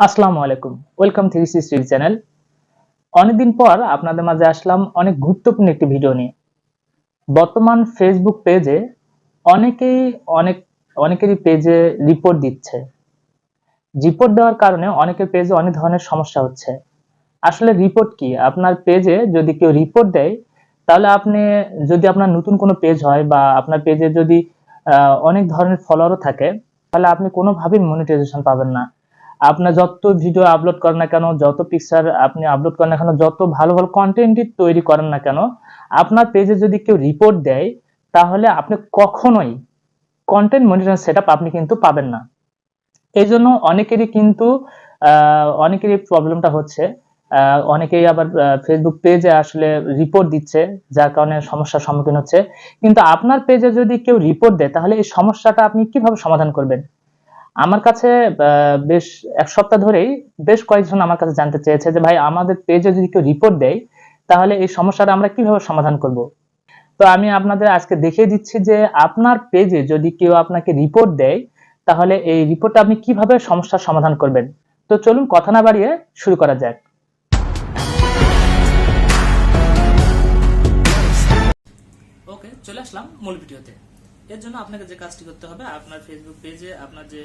আসসালামু আলাইকুম। Welcome three sixty channel অনেকদিন পর আপনাদের মাঝে আসলাম অনেক গুরুত্বপূর্ণ একটি ভিডিও নিয়ে। বর্তমান ফেসবুক পেজে অনেকেই অনেক, অনেকেরই পেজে রিপোর্ট দিচ্ছে। রিপোর্ট দেওয়ার কারণে অনেকের পেজে অনেক ধরনের সমস্যা হচ্ছে। আসলে রিপোর্ট কি? আপনার পেজে যদি কেউ রিপোর্ট দেয়, তাহলে আপনি, যদি আপনার নতুন কোনো পেজ হয় বা আপনার পেজে যদি অনেক ধরনের ফলোয়ারও থাকে, তাহলে আপনি কোনোভাবেই মনিটাইজেশন পাবেন না। আপনার যত ভিডিও আপলোড করেন না কেন, যত পিকচার আপনি আপলোড করেন না কেন, যত ভালো ভালো কন্টেন্টই তৈরি করেন না কেন, আপনার পেজে যদি কেউ রিপোর্ট দেয়, তাহলে আপনি কখনোই কন্টেন্ট মনিটরিং সেটআপ আপনি কিন্তু পাবেন না। এই জন্য অনেকেরই কিন্তু অনেকেরই প্রবলেমটা হচ্ছে অনেকেই আবার ফেসবুক পেজে আসলে রিপোর্ট দিচ্ছে, যার কারণে সমস্যার সম্মুখীন হচ্ছে। কিন্তু আপনার পেজে যদি কেউ রিপোর্ট দেয়, তাহলে এই সমস্যাটা আপনি কীভাবে সমাধান করবেন? আমার কাছে বেশ এক সপ্তাহ ধরেই বেশ কয়েকজন আমার কাছে জানতে চেয়েছে যে, ভাই, আমাদের পেজে যদি কেউ রিপোর্ট দেয়, তাহলে এই সমস্যাটা আমরা কীভাবে সমাধান করব? তো আমি আপনাদের আজকে দেখিয়ে দিচ্ছি যে, আপনার পেজে যদি কেউ আপনাকে রিপোর্ট দেয়, তাহলে এই রিপোর্টটা আপনি কীভাবে সমস্যার সমাধান করবেন? তো চলুন কথা না বাড়িয়ে শুরু করা যাক। ওকে চলে আসলাম মূল ভিডিওতে। এর জন্য আপনাকে যে কাজটি করতে হবে, আপনার ফেসবুক পেজে আপনার যে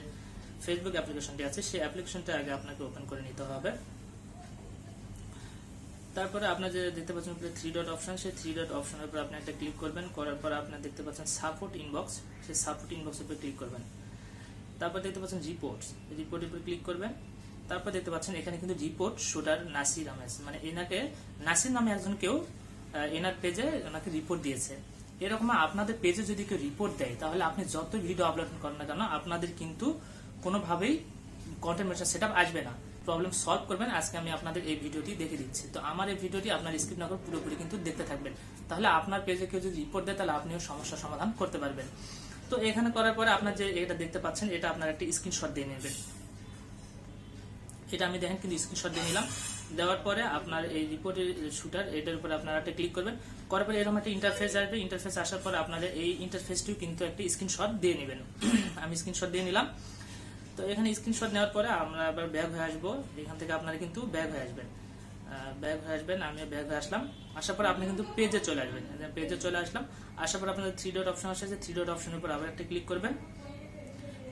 ফেসবুক অ্যাপ্লিকেশনটি আছে, সেই অ্যাপ্লিকেশনটা আগে আপনাকে ওপেন করে নিতে হবে। তারপরে আপনার যে দেখতে পাচ্ছেন থ্রি ডট অপশন সেই থ্রি ডট অপশনের উপর আপনি একটা ক্লিক করবেন, করার পর আপনার দেখতে পাচ্ছেন সাপোর্ট ইনবক্স সেই সাপোর্ট ইনবক্সের উপর ক্লিক করবেন। তারপর দেখতে পাচ্ছেন রিপোর্টস রিপোর্টের উপর ক্লিক করবেন। তারপর দেখতে পাচ্ছেন এখানে কিন্তু রিপোর্ট শুটার নাসির আহমেদ মানে এনাকে নাসির নামে একজন কেউ এনার পেজে ওনাকে রিপোর্ট দিয়েছে। এরকম আপনাদের পেজে যদি কেউ রিপোর্ট দেয়, তাহলে আপনি যত ভিডিও আপলোড করেন না কেন, আপনাদের কিন্তু কোনোভাবেই কন্টেন্ট মেশন সেট আসবে না। প্রবলেম সলভ করবেন, আজকে আমি আপনাদের এই ভিডিওটি দেখে দিচ্ছি। তো আমার এই ভিডিওটি আপনার স্ক্রিপ না করে পুরোপুরি কিন্তু দেখতে থাকবেন। তাহলে আপনার পেজে কেউ যদি রিপোর্ট দেয়, তাহলে আপনিও সমস্যার সমাধান করতে পারবেন। তো এখানে করার পরে আপনার যে এটা দেখতে পাচ্ছেন, এটা আপনার একটা স্ক্রিনশট দিয়ে নেবেন। এটা আমি দেখেন, কিন্তু স্ক্রিনশট দিয়ে নিলাম। দেওয়ার পরে আপনার এই রিপোর্টের শুটার এটার উপরে আপনারা একটা ক্লিক করবেন। করার পরে এরকম একটা ইন্টারফেস আসবে। ইন্টারফেস আসার পরে আপনাদের এই ইন্টারফেসটিও কিন্তু একটা স্ক্রিনশট দিয়ে নেবেন। আমি স্ক্রিনশট দিয়ে নিলাম। তো এখানে স্ক্রিনশট নেওয়ার পরে আমরা আবার ব্যাগ হয়ে আসব। এখান থেকে আপনারা কিন্তু ব্যাগ হয়ে আসবেন। ব্যাগ হয়ে আসবেন আমি ব্যাগ হয়ে আসলাম। আসার পর আপনি কিন্তু পেজে চলে আসবেন। পেজে চলে আসলাম। আসার পর আপনাদের থ্রি ডট অপশন আসে থ্রি ডট অপশনের উপর আবার একটা ক্লিক করবেন।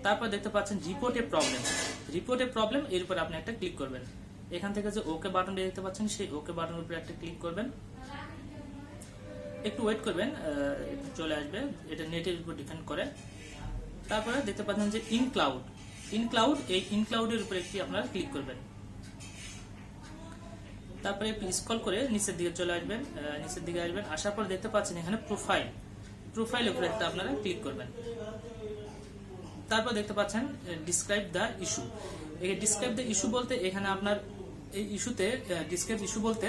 তারপর দেখতে পাচ্ছেন রিপোর্টে প্রবলেম রিপোর্টে প্রবলেম এর উপর আপনি একটা ক্লিক করবেন। এখান থেকে যে ওকে বাটনটা দেখতে পাচ্ছেন, সেই ওকে বাটনের উপরে একটা ক্লিক করবেন। একটু ওয়েট করবেন চলে আসবে, এটা নেটের উপর ডিপেন্ড করে। তারপরে দেখতে পাচ্ছেন যে ইন ক্লাউড ইন ক্লাউড এই ইন ক্লাউডের উপরে একটি আপনারা ক্লিক করবেন। তারপরে একটু স্ক্রল করে নিচের দিকে চলে আসবেন নিচের দিকে আসবেন, আসার পর দেখতে পাচ্ছেন এখানে প্রোফাইল প্রোফাইলের উপরে একটা আপনারা ক্লিক করবেন। তারপর দেখতে পাচ্ছেন ডিসক্রাইব দ্য ইস্যু এই ডিসক্রাইব দ্য ইস্যু বলতে এখানে আপনার এই ইস্যুতে ডিসক্রাইব ইস্যু বলতে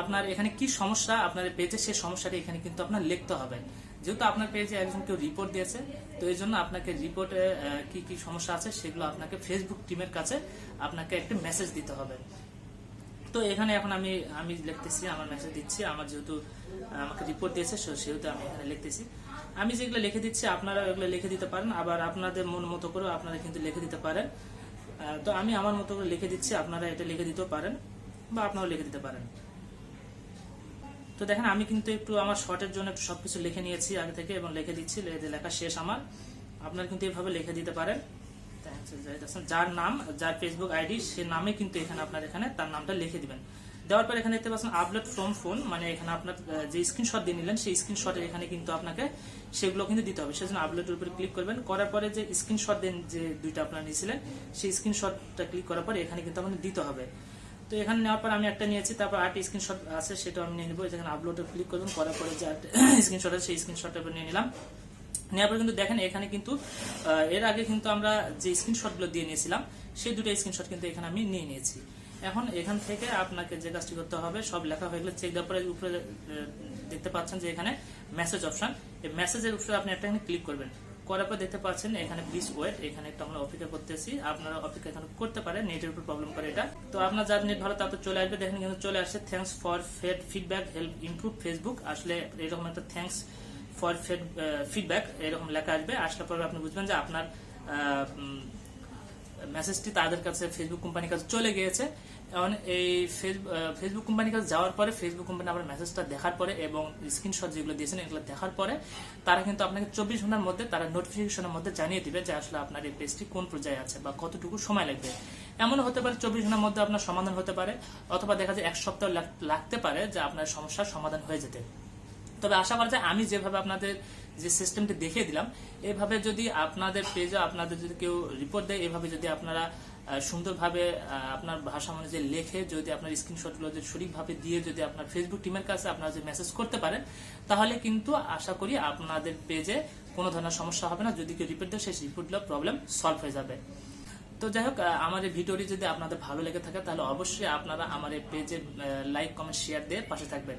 আপনার এখানে কি সমস্যা, আপনার পেজে সেই সমস্যাটি এখানে কিন্তু আপনার লিখতে হবে। যেহেতু আপনার পেজে একজন কেউ রিপোর্ট দিয়েছে, তো এই জন্য আপনাকে রিপোর্টে কি কি সমস্যা আছে সেগুলো আপনাকে ফেসবুক টিমের কাছে আপনাকে একটা মেসেজ দিতে হবে। তো এখানে এখন আমি আমি লিখতেছি, আমার মেসেজ দিচ্ছি, আমার যেহেতু আমাকে রিপোর্ট দিয়েছে সেহেতু আমি এখানে লিখতেছি। আমি যেগুলো লিখে দিচ্ছি, আপনারা এগুলো লিখে দিতে পারেন, আবার আপনাদের মন মতো করেও আপনারা কিন্তু লিখে দিতে পারেন। তো আমি আমার মতো করে লিখে দিচ্ছি, আপনারা এটা লিখে দিতেও পারেন বা আপনারাও লিখে দিতে পারেন। তো দেখেন, আমি কিন্তু একটু আমার শর্টের জন্য একটু সবকিছু লিখে নিয়েছি আগে থেকে এবং লিখে দিচ্ছি, লিখে শেষ আমার। আপনারা কিন্তু এভাবে লিখে দিতে পারেন। যার নাম, যার ফেসবুক আইডি সে নামে কিন্তু এখানে আপনার এখানে তার নামটা লিখে দিবেন। দেওয়ার পর এখানে দেখতে পাচ্ছেন আপলোড ফ্রম ফোন মানে এখানে আপনার যে স্ক্রিনশট দিয়ে নিলেন, সেই স্ক্রিনশটের এখানে কিন্তু আপনাকে সেগুলো কিন্তু দিতে হবে। সেজন্য আপলোডের উপরে ক্লিক করবেন। করার পরে যে স্ক্রিনশট দেন, যে দুইটা আপনারা নিয়েছিলেন, সেই স্ক্রিনশটটা ক্লিক করার পরে এখানে কিন্তু আপনার দিতে হবে। তো এখানে নেওয়ার পর আমি একটা নিয়েছি, তারপর আরেকটা স্ক্রিনশট আছে, সেটা আমি নিয়ে নেব। যেখানে আপলোডে ক্লিক করবেন, করার পরে যে স্ক্রিনশট আছে, সেই স্ক্রিনশটটা নিয়ে নিলাম। নেওয়ার পর কিন্তু দেখেন, এখানে কিন্তু এর আগে কিন্তু আমরা যে স্ক্রিনশটগুলো দিয়ে নিয়েছিলাম, সেই দুটো স্ক্রিনশট কিন্তু এখানে আমি নিয়ে নিয়েছি। এখন এখান থেকে আপনাকে যে কাজটি করতে হবে, সব লেখা হয়ে গেলে চেক দেওয়ার পরে উপরে দেখতে পাচ্ছেন যে এখানে মেসেজ অপশন এই মেসেজের উপরে আপনি একটা এখানে ক্লিক করবেন। করার পর দেখতে পাচ্ছেন এখানে প্লিজ ওয়েট এখানে একটু আমরা অপেক্ষা করতেছি। আপনারা অপেক্ষা এখানে করতে পারেন নেটের উপর প্রবলেম করে এটা। তো আপনার যার নেট ভালো, তা তো চলে আসবে। দেখেন কিন্তু চলে আসছে। Thanks for fed feedback help improve Facebook আসলে এরকম একটা থ্যাঙ্কস ফর ফেড ফিডব্যাক এরকম লেখা আসবে। আসলে পরে আপনি বুঝবেন যে আপনার মেসেজটি তাদের কাছে ফেসবুক কোম্পানির কাছে চলে গিয়েছে। এখন এই ফেস- ফেসবুক কোম্পানির কাছে যাওয়ার পরে ফেসবুক কোম্পানি আপনার মেসেজটা দেখার পরে এবং স্ক্রিনশট যেগুলো দিয়েছেন এগুলো দেখার পরে তারা কিন্তু আপনাকে চব্বিশ ঘণ্টার মধ্যে তারা নোটিফিকেশনের মধ্যে জানিয়ে দিবে যে আসলে আপনার এই পেজটি কোন পর্যায়ে আছে বা কতটুকু সময় লাগবে। এমন হতে পারে চব্বিশ ঘণ্টার মধ্যে আপনার সমাধান হতে পারে, অথবা দেখা যায় এক সপ্তাহ লাগ- লাগতে পারে যে আপনার সমস্যার সমাধান হয়ে যেতে। তবে আশা করা যায় আমি যেভাবে আপনাদের যে সিস্টেমটি দেখিয়ে দিলাম, এভাবে যদি আপনাদের পেজে আপনাদের যদি কেউ রিপোর্ট দেয়, এভাবে যদি আপনারা সুন্দরভাবে আপনার ভাষা অনুযায়ী লেখে, যদি আপনার স্ক্রিনশটগুলো যদি সঠিকভাবে দিয়ে যদি আপনার ফেসবুক টিমের কাছে আপনারা যদি মেসেজ করতে পারেন, তাহলে কিন্তু আশা করি আপনাদের পেজে কোনো ধরনের সমস্যা হবে না। যদি কেউ রিপোর্ট দেয়, সেই রিপোর্টগুলো প্রবলেম সলভ হয়ে যাবে। তো যাই হোক আমার এই ভিডিওটি যদি আপনাদের ভালো লেগে থাকে, তাহলে অবশ্যই আপনারা আমার এই পেজে লাইক কমেন্ট শেয়ার দিয়ে পাশে থাকবেন।